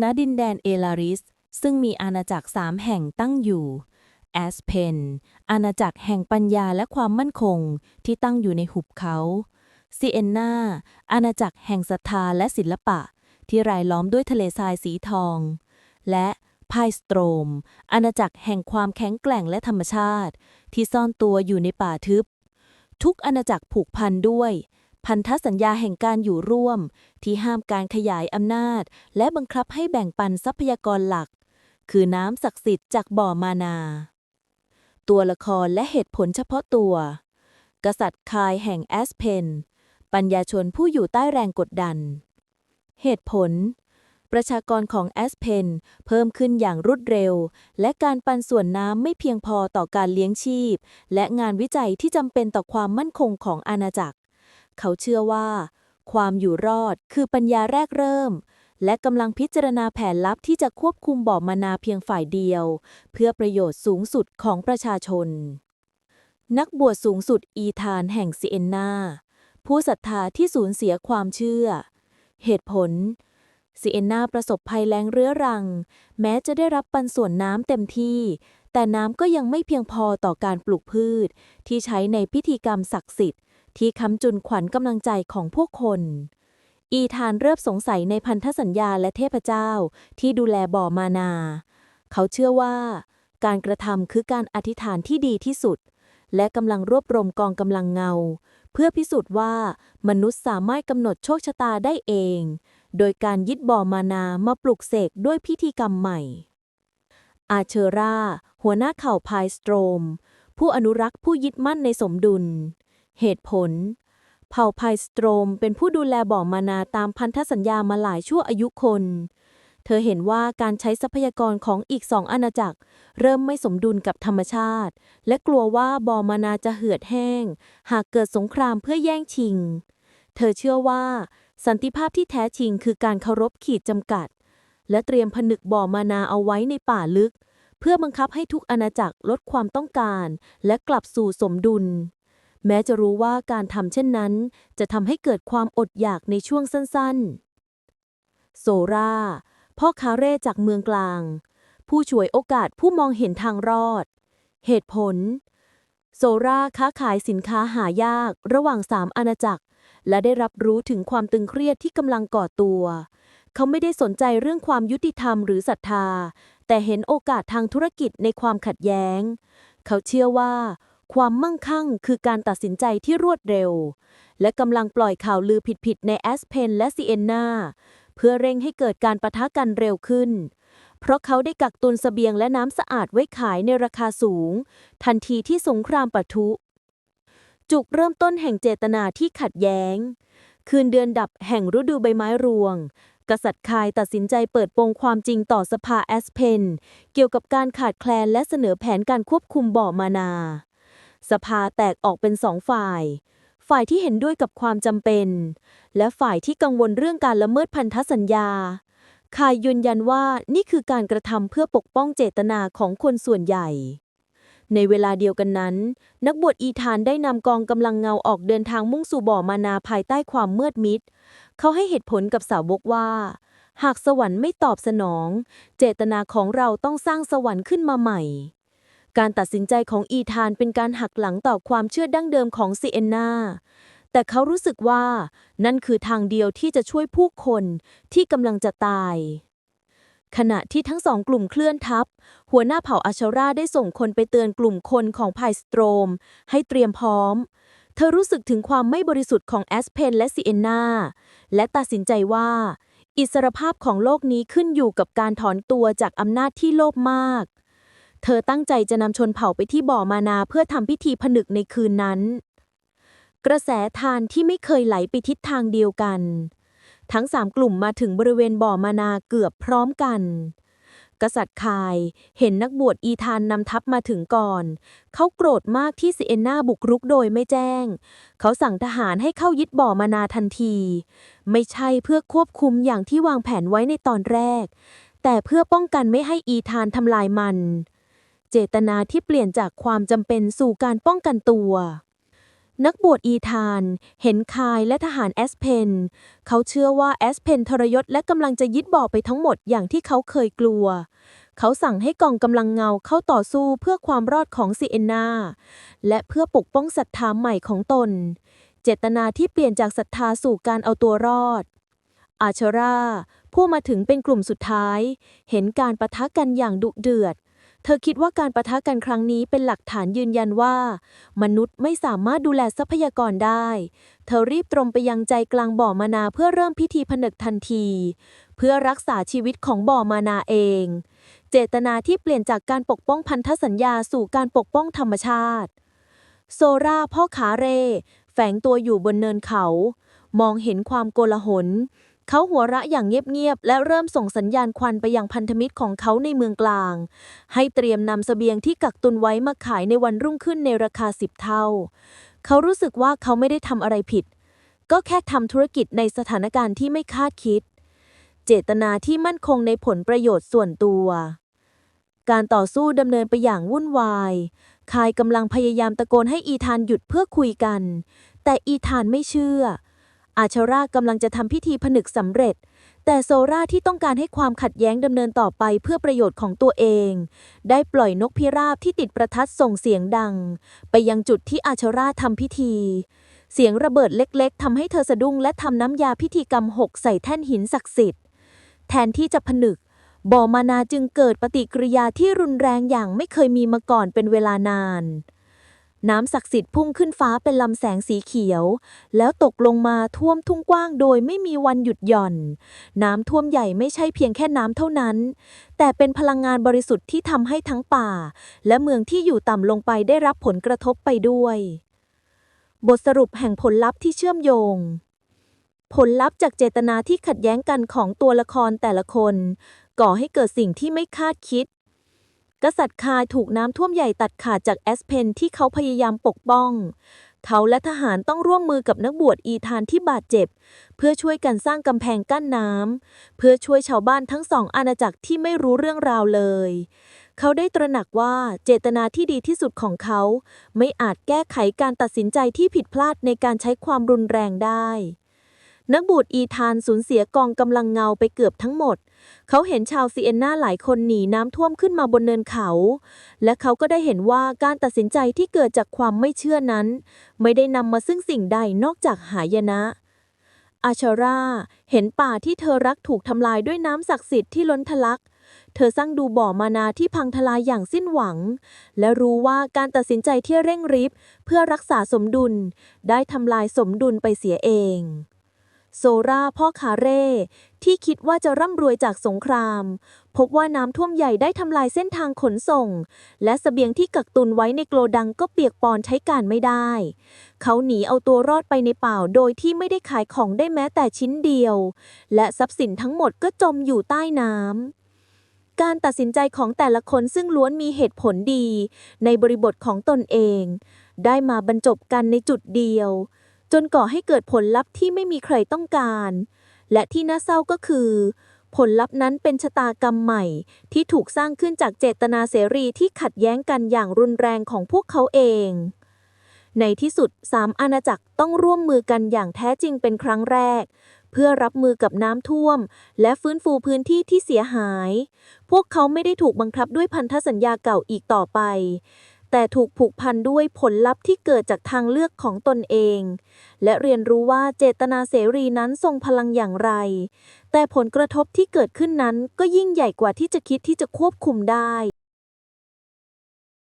ณดินแดนเอลาริส ซึ่งมีอาณาจักรสามแห่งตั้งอยู่แอสเพนอาณาจักรแห่งปัญญาและความมั่นคงที่ตั้งอยู่ในหุบเขาซีเอนนาอาณาจักรแห่งศรัทธาและศิลปะ ที่รายล้อมด้วยทะเลทรายสีทอง และไพสโตรม อาณาจักรแห่งความแข็งแกร่งและธรรมชาติ ที่ซ่อนตัวอยู่ในป่าทึบ ทุกอาณาจักรผูกพันด้วย พันธสัญญาแห่งการอยู่ร่วม ที่ห้ามการขยายอำนาจ และบังคับให้แบ่งปันทรัพยากรหลัก คือน้ำศักดิ์สิทธิ์จากบ่อมานา ตัวละครและเหตุผลเฉพาะตัว กษัตริย์คายแห่งแอสเพน ปัญญาชนผู้อยู่ใต้แรงกดดัน เหตุผล ประชากรของแอสเพนเพิ่มขึ้นอย่างรวดเร็ว และการปันส่วนน้ำไม่เพียงพอต่อการเลี้ยงชีพ และงานวิจัยที่จำเป็นต่อความมั่นคงของอาณาจักร เขาเชื่อว่า ความอยู่รอดคือปัญญาแรกเริ่ม และกำลังพิจารณาแผนลับที่จะควบคุมบ่อมานาเพียงฝ่ายเดียว เพื่อประโยชน์สูงสุดของประชาชน นักบวชสูงสุดอีธานแห่งซิเอนนา ผู้ศรัทธาที่สูญเสียความเชื่อ เหตุผลซิเอนนาประสบภัยแล้งเรื้อรัง แม้จะได้รับปันส่วนน้ำเต็มที่ แต่น้ำก็ยังไม่เพียงพอต่อการปลูกพืช ที่ใช้ในพิธีกรรมศักดิ์สิทธิ์ ที่ค้ำจุนขวัญกำลังใจของพวกคน อีธานเริ่มสงสัยในพันธสัญญาและเทพเจ้าที่ดูแลบ่อมานา เขาเชื่อว่า การกระทำคือการอธิษฐานที่ดีที่สุด และกำลังรวบรวมกองกำลังเงา เพื่อพิสูจน์ว่ามนุษย์สามารถกำหนดโชคชะตาได้เอง โดยการยึดบ่อมานามาปลุกเสกด้วยพิธีกรรมใหม่ อาเชอรา หัวหน้าเผ่าพายสโตรมผู้อนุรักษ์ผู้ยึดมั่นในสมดุล เหตุผล เผ่าพสโตรมเป็นผู้ดูแลบ่อมานาตามพันธสัญญามาหลายชั่วอายุคน เธอเห็นว่าการใช้ทรัพยากรของอีกสองอาณาจักร เริ่มไม่สมดุลกับธรรมชาติ และกลัวว่าบ่อมานาจะเหือดแห้ง หากเกิดสงครามเพื่อแย่งชิง เธอเชื่อว่า สันติภาพที่แท้จริงคือการเคารพขีดจำกัด และเตรียมผนึกบ่อมานาเอาไว้ในป่าลึกเพื่อบังคับให้ทุกอาณาจักรลดความต้องการ และกลับสู่สมดุล แม้จะรู้ว่าการทำเช่นนั้น จะทำให้เกิดความอดอยากในช่วงสั้นๆ โซราพ่อค้าเร่จากเมืองกลาง ผู้ช่วยโอกาสผู้มองเห็นทางรอด เหตุผล โซราค้าขายสินค้าหายากระหว่างสามอาณาจักร และได้รับรู้ถึงความตึงเครียดที่กำลังก่อตัว เขาไม่ได้สนใจเรื่องความยุติธรรมหรือศรัทธา แต่เห็นโอกาสทางธุรกิจในความขัดแย้ง เขาเชื่อว่า ความมั่งคั่งคือการตัดสินใจที่รวดเร็ว และกำลังปล่อยข่าวลือผิดๆในแอสเพนและซีเอนนาเพื่อเร่งให้เกิดการปะทะกันเร็วขึ้น เพราะเขาได้กักตุนเสบียงและน้ำสะอาดไว้ขายในราคาสูง ทันทีที่สงครามปะทุ จุกเริ่มต้นแห่งเจตนาที่ขัดแย้ง คืนเดือนดับแห่งฤดูใบไม้รวงกษัตริย์คายตัดสินใจเปิดโปงความจริงต่อสภาแอสเพน เกี่ยวกับการขาดแคลนและเสนอแผนการควบคุมบ่อมานา สภาแตกออกเป็นสองฝ่าย ฝ่ายที่เห็นด้วยกับความจำเป็น และฝ่ายที่กังวลเรื่องการละเมิดพันธสัญญาคายยืนยันว่านี่คือการกระทำเพื่อปกป้องเจตนาของคนส่วนใหญ่ ในเวลาเดียวกันนั้น นักบวชอีธานได้นำกองกำลังเงาออกเดินทางมุ่งสู่บ่อมานาภายใต้ความมืดมิด เขาให้เหตุผลกับสาวกว่า หากสวรรค์ไม่ตอบสนอง เจตนาของเราต้องสร้างสวรรค์ขึ้นมาใหม่ การตัดสินใจของอีธานเป็นการหักหลังต่อความเชื่อดั้งเดิมของซีเอนนา แต่เขารู้สึกว่า นั่นคือทางเดียวที่จะช่วยผู้คนที่กำลังจะตาย ขณะที่ทั้งสองกลุ่มเคลื่อนทัพหัวหน้าเผ่าอาชาราได้ส่งคนไปเตือนกลุ่มคนของไพสโตรม ให้เตรียมพร้อม เธอรู้สึกถึงความไม่บริสุทธิ์ของแอสเพนและซีเอนนาและตัดสินใจว่า อิสรภาพของโลกนี้ขึ้นอยู่กับการถอนตัวจากอำนาจที่โลภมาก เธอตั้งใจจะนำชนเผ่าไปที่บ่อมานาเพื่อทำพิธีผนึกในคืนนั้น กระแสทานที่ไม่เคยไหลไปทิศทางเดียวกัน ทั้งสามกลุ่มมาถึงบริเวณบ่อมานาเกือบพร้อมกัน กษัตริย์คายเห็นนักบวชอีธานนำทัพมาถึงก่อน เขาโกรธมากที่ซีเอนนาบุกรุกโดยไม่แจ้ง เขาสั่งทหารให้เข้ายึดบ่อมานาทันที ไม่ใช่เพื่อควบคุมอย่างที่วางแผนไว้ในตอนแรก แต่เพื่อป้องกันไม่ให้อีธานทำลายมัน เจตนาที่เปลี่ยนจากความจำเป็นสู่การป้องกันตัว นักบวชอีธาน เห็นคายและทหารแอสเพน เขาเชื่อว่าแอสเพนทรยศและกำลังจะยึดบ่อไปทั้งหมดอย่างที่เขาเคยกลัว เขาสั่งให้กองกำลังเงาเข้าต่อสู้เพื่อความรอดของซีเอนนา และเพื่อปกป้องศรัทธาใหม่ของตน เจตนาที่เปลี่ยนจากศรัทธาสู่การเอาตัวรอด อาชราผู้มาถึงเป็นกลุ่มสุดท้าย เห็นการประทะกันอย่างดุเดือด เธอคิดว่าการประทะกันครั้งนี้เป็นหลักฐานยืนยันว่า มนุษย์ไม่สามารถดูแลทรัพยากรได้ เธอรีบตรงไปยังใจกลางบ่อมานาเพื่อเริ่มพิธีผนึกทันที เพื่อรักษาชีวิตของบ่อมานาเอง เจตนาที่เปลี่ยนจากการปกป้องพันธสัญญาสู่การปกป้องธรรมชาติ โซราพ่อขาเร่แฝงตัวอยู่บนเนินเขา มองเห็นความโกลาหล เขาหัวเราะอย่างเงียบๆ และเริ่มส่งสัญญาณควันไปยังพันธมิตรของเขาในเมืองกลาง ให้เตรียมนำเสบียงที่กักตุนไว้มาขายในวันรุ่งขึ้นในราคาสิบเท่า เขารู้สึกว่าเขาไม่ได้ทำอะไรผิด ก็แค่ทำธุรกิจในสถานการณ์ที่ไม่คาดคิด เจตนาที่มั่นคงในผลประโยชน์ส่วนตัว การต่อสู้ดำเนินไปอย่างวุ่นวายคายกำลังพยายามตะโกนให้อีธานหยุดเพื่อคุยกัน แต่อีธานไม่เชื่อ อาชารากำลังจะทำพิธีผนึกสำเร็จ แต่โซราที่ต้องการให้ความขัดแย้งดำเนินต่อไปเพื่อประโยชน์ของตัวเอง ได้ปล่อยนกพิราบที่ติดประทัดส่งเสียงดัง ไปยังจุดที่อาชาราทำพิธี เสียงระเบิดเล็กๆทำให้เธอสะดุ้งและทำน้ำยาพิธีกรรมหกใส่แท่นหินศักดิ์สิทธิ์ แทนที่จะผนึกบอมานาจึงเกิดปฏิกิริยาที่รุนแรงอย่างไม่เคยมีมาก่อนเป็นเวลานาน น้ำศักดิ์สิทธิ์พุ่งขึ้นฟ้าเป็นลำแสงสีเขียว แล้วตกลงมาท่วมทุ่งกว้างโดยไม่มีวันหยุดหย่อน น้ำท่วมใหญ่ไม่ใช่เพียงแค่น้ำเท่านั้น แต่เป็นพลังงานบริสุทธิ์ที่ทำให้ทั้งป่า และเมืองที่อยู่ต่ำลงไปได้รับผลกระทบไปด้วย บทสรุปแห่งผลลัพธ์ที่เชื่อมโยง ผลลัพธ์จากเจตนาที่ขัดแย้งกันของตัวละครแต่ละคน ก่อให้เกิดสิ่งที่ไม่คาดคิด กษัตริย์คายถูกน้ำท่วมใหญ่ตัดขาดจากแอสเพนที่เขาพยายามปกป้อง เขาและทหารต้องร่วมมือกับนักบวชอีธานที่บาดเจ็บ เพื่อช่วยกันสร้างกำแพงกั้นน้ำเพื่อช่วยชาวบ้านทั้งสองอาณาจักรที่ไม่รู้เรื่องราวเลย เขาได้ตระหนักว่าเจตนาที่ดีที่สุดของเขา ไม่อาจแก้ไขการตัดสินใจที่ผิดพลาดในการใช้ความรุนแรงได้ นักบูตอีธานสูญเสียกองกำลังเงาไปเกือบทั้งหมด เขาเห็นชาวซีเอนนาหลายคนหนีน้ำท่วมขึ้นมาบนเนินเขา และเขาก็ได้เห็นว่าการตัดสินใจที่เกิดจากความไม่เชื่อนั้น ไม่ได้นำมาซึ่งสิ่งใดนอกจากหายนะอาชารา เห็นป่าที่เธอรักถูกทำลายด้วยน้ำศักดิ์สิทธิ์ที่ล้นทะลัก เธอสร้างดูบ่อมานาที่พังทลายอย่างสิ้นหวัง และรู้ว่าการตัดสินใจที่เร่งรีบเพื่อรักษาสมดุล ได้ทำลายสมดุลไปเสียเอง โซราพ่อคาเร่ ที่คิดว่าจะร่ำรวยจากสงคราม พบว่าน้ำท่วมใหญ่ได้ทำลายเส้นทางขนส่ง และเสบียงที่กักตุนไว้ในโกลดังก็เปียกปอนใช้การไม่ได้ เขาหนีเอาตัวรอดไปในป่าโดยที่ไม่ได้ขายของได้แม้แต่ชิ้นเดียว และทรัพย์สินทั้งหมดก็จมอยู่ใต้น้ำการตัดสินใจของแต่ละคนซึ่งล้วนมีเหตุผลดี ในบริบทของตนเอง ได้มาบรรจบกันในจุดเดียว จนก่อให้เกิดผลลัพธ์ที่ไม่มีใครต้องการ และที่น่าเศร้าก็คือ ผลลัพธ์นั้นเป็นชะตากรรมใหม่ ที่ถูกสร้างขึ้นจากเจตนาเสรีที่ขัดแย้งกันอย่างรุนแรงของพวกเขาเอง ในที่สุดสามอาณาจักรต้องร่วมมือกันอย่างแท้จริงเป็นครั้งแรก เพื่อรับมือกับน้ำท่วม และฟื้นฟูพื้นที่ที่เสียหาย พวกเขาไม่ได้ถูกบังคับด้วยพันธสัญญาเก่าอีกต่อไป แต่ถูกผูกพันด้วยผลลัพธ์ที่เกิดจากทางเลือกของตนเอง และเรียนรู้ว่าเจตนาเสรีนั้นทรงพลังอย่างไร แต่ผลกระทบที่เกิดขึ้นนั้นก็ยิ่งใหญ่กว่าที่จะคิดที่จะควบคุมได้